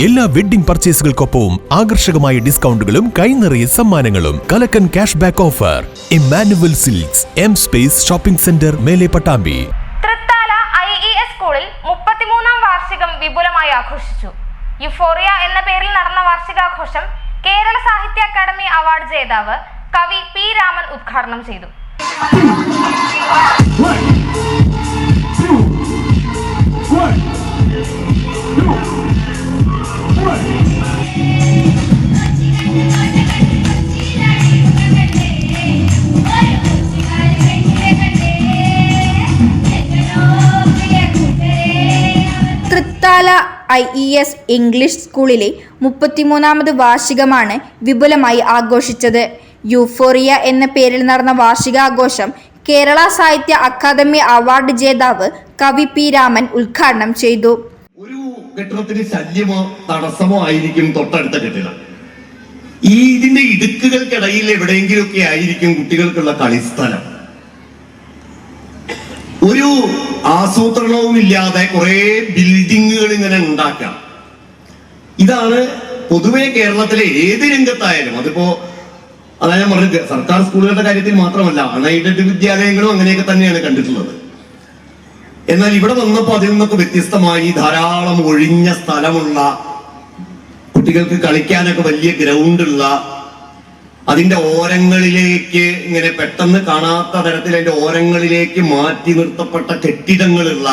എല്ലാ വെഡ്ഡിംഗ് പർച്ചേസുകൾക്കൊപ്പവും ആകർഷകമായ ഡിസ്കൗണ്ടുകളും കൈനിറയ സമ്മാനങ്ങളും കലക്കൻ cash back offer Emmanuel silks M space shopping centre മേലെ Pattambi. Thrithala I E S സ്കൂളിൽ മുപ്പത്തിമൂന്നാം വാർഷികം വിപുലമായി ആഘോഷിച്ചു. യുഫോറിയ എന്ന പേരിൽ നടന്ന വാർഷികാഘോഷം കേരള സാഹിത്യ അക്കാദമി അവാർഡ് ജേതാവ് കവി പി രാമൻ ഉദ്ഘാടനം ചെയ്തു. ഐ ഇ എസ് ഇംഗ്ലീഷ് സ്കൂളിലെ മുപ്പത്തിമൂന്നാമത് വാർഷികമാണ് വിപുലമായി ആഘോഷിച്ചത്. യൂഫോറിയ എന്ന പേരിൽ നടന്ന വാർഷികാഘോഷം കേരള സാഹിത്യ അക്കാദമി അവാർഡ് ജേതാവ് കവി പി രാമൻ ഉദ്ഘാടനം ചെയ്തു. ഒരു കെട്ടിടത്തിന് ശല്യമോ തടസ്സമോ ആയിരിക്കും തൊട്ടടുത്ത കെട്ടിടം. ഈ ഇതിന്റെ ഇടുക്കുകൾക്കിടയിൽ എവിടെയെങ്കിലുമൊക്കെ ആയിരിക്കും കുട്ടികൾക്കുള്ള കളിസ്ഥലം. ഒരു ആസൂത്രണവും ഇല്ലാതെ കുറെ ബിൽഡിങ്ങുകൾ ഇങ്ങനെ ഉണ്ടാക്കാം ഇതാണ് പൊതുവെ കേരളത്തിലെ ഏത് രംഗത്തായാലും അതിപ്പോ അതാ ഞാൻ പറഞ്ഞത് സർക്കാർ സ്കൂളുകളുടെ കാര്യത്തിൽ മാത്രമല്ല അൺഎയ്ഡഡ് വിദ്യാലയങ്ങളും അങ്ങനെയൊക്കെ തന്നെയാണ് കണ്ടിട്ടുള്ളത്. എന്നാൽ ഇവിടെ വന്നപ്പോൾ അതിൽ നിന്നൊക്കെ വ്യത്യസ്തമായി ധാരാളം ഒഴിഞ്ഞ സ്ഥലമുള്ള കുട്ടികൾക്ക് കളിക്കാനൊക്കെ വലിയ ഗ്രൗണ്ട് ഉള്ള അതിന്റെ ഓരങ്ങളിലേക്ക് ഇങ്ങനെ പെട്ടെന്ന് കാണാത്ത തരത്തിൽ അതിന്റെ ഓരങ്ങളിലേക്ക് മാറ്റി നിർത്തപ്പെട്ട കെട്ടിടങ്ങളുള്ള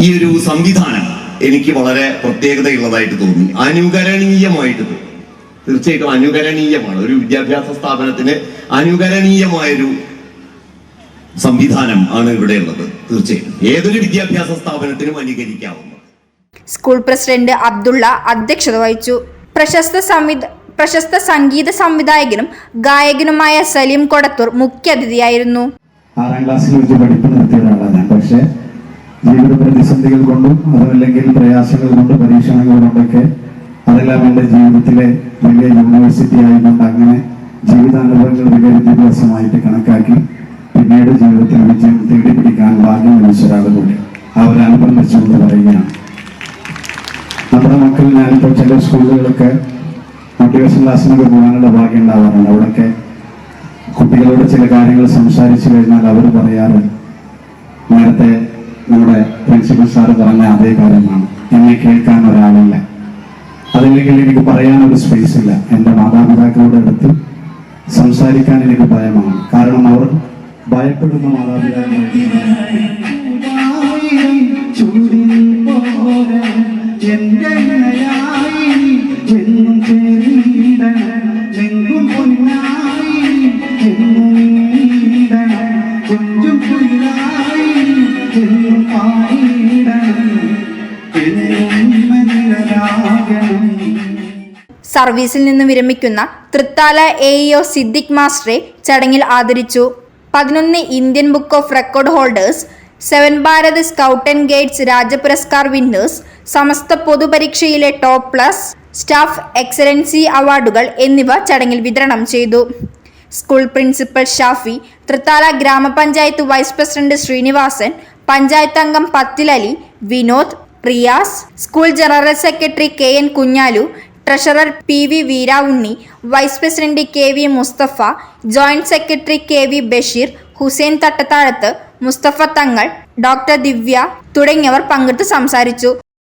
ഈ ഒരു സംവിധാനം എനിക്ക് വളരെ പ്രത്യേകതയുള്ളതായിട്ട് തോന്നി. അനുകരണീയമായിട്ട് തോന്നി. തീർച്ചയായിട്ടും അനുകരണീയമാണ്. ഒരു വിദ്യാഭ്യാസ സ്ഥാപനത്തിന് അനുകരണീയമായൊരു സംവിധാനം ആണ് ഇവിടെ ഉള്ളത്. തീർച്ചയായിട്ടും. ഏതൊരു വിദ്യാഭ്യാസ സ്ഥാപനത്തിനും അനുകരിക്കാവുന്നത് സ്കൂൾ പ്രസിഡന്റ് അബ്ദുള്ള അധ്യക്ഷത വഹിച്ചു. പ്രശസ്ത സംവിധ പ്രശസ്ത സംഗീത സംവിധായകനും ഗായകനുമായ സലീം കൊടത്തൂർ മുഖ്യ അതിഥിയായിരുന്നു. ആറാം ക്ലാസ്സിൽ വെച്ച് പഠിപ്പ് നിർത്തിയ ഒരാളാണ് ഞാൻ. പക്ഷേ ജീവിത പ്രതിസന്ധികൾ കൊണ്ടും അതുമല്ലെങ്കിൽ പ്രയാസങ്ങൾ കൊണ്ടും പരീക്ഷണങ്ങൾ കൊണ്ടൊക്കെ അതെല്ലാം എന്റെ ജീവിതത്തിലെ വലിയ യൂണിവേഴ്സിറ്റി ആയതുകൊണ്ട് അങ്ങനെ ജീവിതാനുഭവങ്ങൾ വലിയ വിദ്യാഭ്യാസമായിട്ട് കണക്കാക്കി പിന്നീട് ജീവിതത്തിൽ വിജയം തേടി പിടിക്കാൻ ഭാഗ്യം ലഭിച്ച ഒരാൾ കൂടി ആ ഒരു അനുഭവം വെച്ചുകൊണ്ട് പറയുകയാണ്. മക്കൾ ഞാനിപ്പോൾ ചില സ്കൂളുകളൊക്കെ മോട്ടിവേഷൻ ക്ലാസ്സിനൊക്കെ പോകാനുള്ള ഭാഗ്യം ഉണ്ടാവാറുണ്ട്. അവിടെയൊക്കെ കുട്ടികളോട് ചില കാര്യങ്ങൾ സംസാരിച്ചു കഴിഞ്ഞാൽ അവർ പറയാറ് നേരത്തെ നമ്മുടെ പ്രിൻസിപ്പൽ സാറ് പറഞ്ഞ അതേ കാര്യമാണ്. എന്നെ കേൾക്കാൻ ഒരാളില്ല. അതല്ലെങ്കിൽ എനിക്ക് പറയാൻ ഒരു സ്പേസ് ഇല്ല. എന്റെ മാതാപിതാക്കളുടെ അടുത്ത് സംസാരിക്കാൻ എനിക്ക് ഭയമാണ്. കാരണം അവർ ഭയപ്പെടുന്ന മാതാപിതാക്കളുടെ സർവീസിൽ നിന്ന് വിരമിക്കുന്ന തൃത്താല എ ഇഒ സിദ്ദിഖ് മാസ്റ്ററെ ചടങ്ങിൽ ആദരിച്ചു. പതിനൊന്ന് Indian book of record holders seven Bharat scout and guides Rajyapuraskar winners Samastha പൊതുപരീക്ഷയിലെ top plus staff excellency അവാർഡുകൾ എന്നിവ ചടങ്ങിൽ വിതരണം ചെയ്തു. സ്കൂൾ പ്രിൻസിപ്പൽ ഷാഫി തൃത്താല ഗ്രാമപഞ്ചായത്ത് വൈസ് പ്രസിഡന്റ് ശ്രീനിവാസൻ പഞ്ചായത്ത് അംഗം പത്തിലലി Vinod Riyas school general secretary K N Kunjalu treasurer P V Veeravunni vice president K V Mustafa joint secretary K V Basheer Hussain Thattathazhath Mustafa Thangal doctor Divya തുടങ്ങിയവർ പങ്കെടുത്ത് സംസാരിച്ചു.